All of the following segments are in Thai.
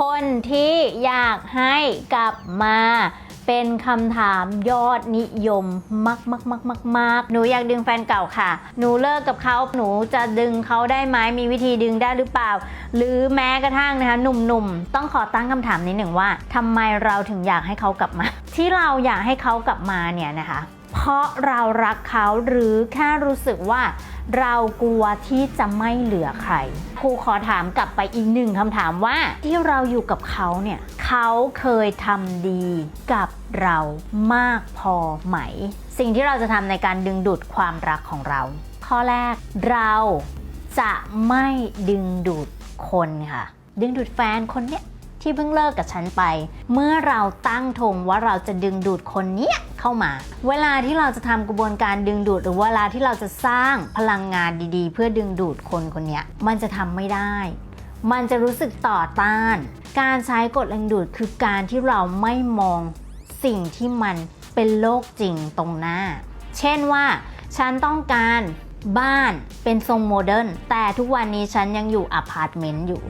คนที่อยากให้กลับมาเป็นคำถามยอดนิยมมากมากมากมากมากหนูอยากดึงแฟนเก่าค่ะ หนูเลิกกับเขาหนูจะดึงเขาได้ไหมมีวิธีดึงได้หรือเปล่า หรือแม้กระทั่งนะคะหนุ่มๆ ต้องขอตั้งคำถามนิดหนึ่งว่าทำไมเราถึงอยากให้เขากลับมา ที่เราอยากให้เขากลับมาเนี่ยนะคะ เพราะเรารักเขาหรือแค่รู้สึกว่าเรากลัวที่จะไม่เหลือใคร ครูขอถามกลับไปอีกหนึ่งคำถามว่า ที่เราอยู่กับเขาเนี่ยเขาเคยทำดีกับเรามากพอไหม สิ่งที่เราจะทำในการดึงดูดความรักของเรา ข้อแรกเราจะไม่ดึงดูดคนค่ะ ดึงดูดแฟนคนเนี้ย ที่เพิ่งเลิกกับฉันไป เมื่อเราตั้งธงว่าเราจะดึงดูดคนเนี้ยเข้ามา เวลาที่เราจะทำกระบวนการดึงดูด หรือเวลาที่เราจะสร้างพลังงานดีๆ เพื่อดึงดูดคนคนเนี้ยมันจะทำไม่ได้ มันจะรู้สึกต่อต้าน การใช้กฎแรงดูดคือการที่เราไม่มองสิ่งที่มันเป็นโลกจริงตรงหน้า เช่นว่าฉันต้องการบ้านเป็นทรงโมเดิร์นแต่ทุกวันนี้ฉันยังอยู่อพาร์ตเมนต์อยู่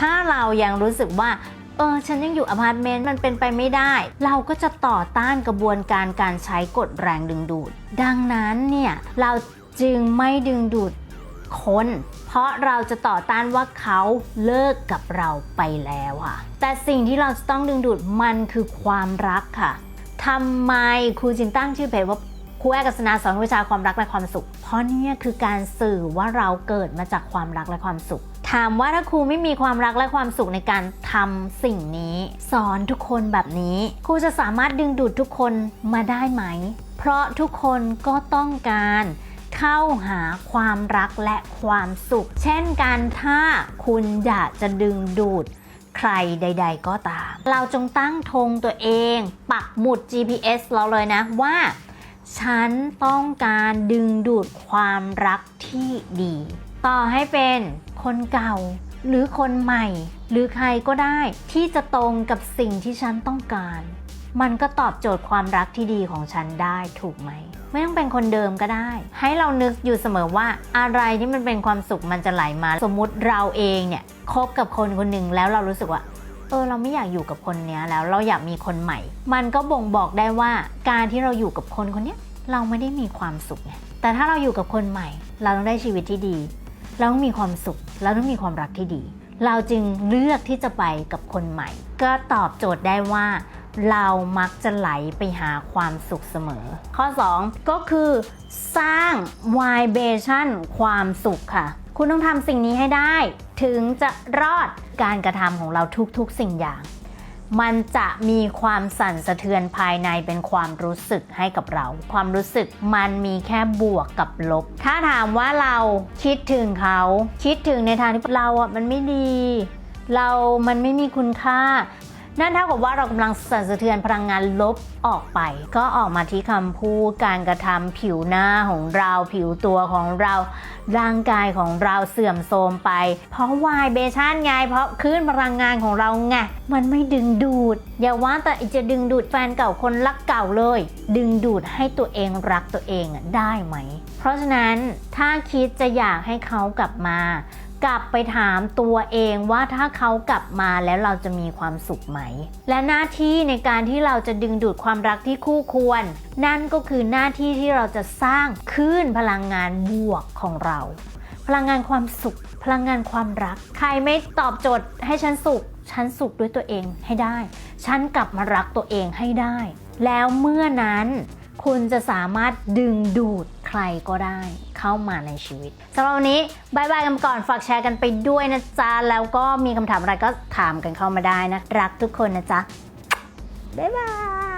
ถ้าเรายังรู้สึกว่าเออฉันยังอยู่อพาร์ตเมนต์มันเป็นไปไม่ได้ เราก็จะต่อต้านกระบวนการการใช้กฎแรงดึงดูด ดังนั้นเนี่ยเราจึงไม่ดึงดูดคนเพราะเราจะต่อต้านว่าเขาเลิกกับเราไปแล้วค่ะ แต่สิ่งที่เราจะต้องดึงดูดมันคือความรักค่ะทำไมครูจินตั้งชื่อเพจว่าครูแอกัสนาสอนวิชาความรักและความสุข เพราะนี่คือการสื่อว่าเราเกิดมาจากความรักและความสุข ถามว่าถ้าครูไม่มีความรักและความสุขในการทำสิ่งนี้ สอนทุกคนแบบนี้ ครูจะสามารถดึงดูดทุกคนมาได้ไหม เพราะทุกคนก็ต้องการเข้าหาความรักและความสุข เช่นกันถ้าคุณอยากจะดึงดูดใครใด ๆ ก็ตาม เราจงตั้งธงตัวเอง ปักหมุด GPS เราเลยนะว่า ฉันต้องการดึงดูดความรักที่ดี ต่อให้เป็นคนเก่า หรือคนใหม่ หรือใครก็ได้ที่จะตรงกับสิ่งที่ฉันต้องการ มันก็ตอบโจทย์ความรักที่ดีของฉันได้ถูกไหม ไม่ต้องเป็นคนเดิมก็ได้ ให้เรานึกอยู่เสมอว่าอะไรที่มันเป็นความสุขมันจะไหลมา สมมุติเราเองเนี่ยคบกับคนคนหนึ่งแล้วเรารู้สึกว่าเออเราไม่อยากอยู่กับคนเนี้ยแล้วเราอยากมีคนใหม่ มันก็บ่งบอกได้ว่าการที่เราอยู่กับคนคนเนี้ยเราไม่ได้มีความสุขไงแต่ถ้าเราอยู่กับคนใหม่ เราต้องได้ชีวิตที่ดี เราต้องมีความสุข เราต้องมีความรักที่ดี เราจึงเลือกที่จะไปกับคนใหม่ ก็ตอบโจทย์ได้ว่า เรามักจะไหลไปหาความสุขเสมอ ข้อ 2 ก็คือสร้าง vibration ความสุขค่ะ คุณต้องทำสิ่งนี้ให้ได้ ถึงจะรอดการกระทำของเราทุกๆสิ่งอย่าง มันจะมีความสั่นสะเทือนภายในเป็นความรู้สึกให้กับเรา ความรู้สึกมันมีแค่บวกกับลบ ถ้าถามว่าเราคิดถึงเขา คิดถึงในทางที่เราอะมันไม่ดี เรามันไม่มีคุณค่า นั่นเท่ากับว่าเรากำลังสั่นสะเทือนพลังงานลบออกไป ก็ออกมาที่คำพูดการกระทำผิวหน้าของเราผิวตัวของเราร่างกายของเราเสื่อมโทรมไป เพราะวายเบชันไงเพราะคลื่นพลังงานของเราไงมันไม่ดึงดูด อย่าว่าแต่จะดึงดูดแฟนเก่าคนรักเก่าเลย ดึงดูดให้ตัวเองรักตัวเองได้ไหม เพราะฉะนั้นถ้าคิดจะอยากให้เขากลับมา กลับไปถามตัวเองว่าถ้าเขากลับมาแล้วเราจะมีความสุขไหม และหน้าที่ในการที่เราจะดึงดูดความรักที่คู่ควร นั่นก็คือหน้าที่ที่เราจะสร้างคลื่นพลังงานบวกของเรา พลังงานความสุข พลังงานความรัก ใครไม่ตอบโจทย์ให้ฉันสุข ฉันสุขด้วยตัวเองให้ได้ ฉันกลับมารักตัวเองให้ได้ แล้วเมื่อนั้นคุณจะสามารถดึงดูด ใครก็ได้เข้ามาในชีวิตสำหรับวันนี้บายบายกันก่อนฝากแชร์กันไปด้วยนะจ๊ะ แล้วก็มีคำถามอะไรก็ถามกันเข้ามาได้นะ รักทุกคนนะจ๊ะ บ๊ายบาย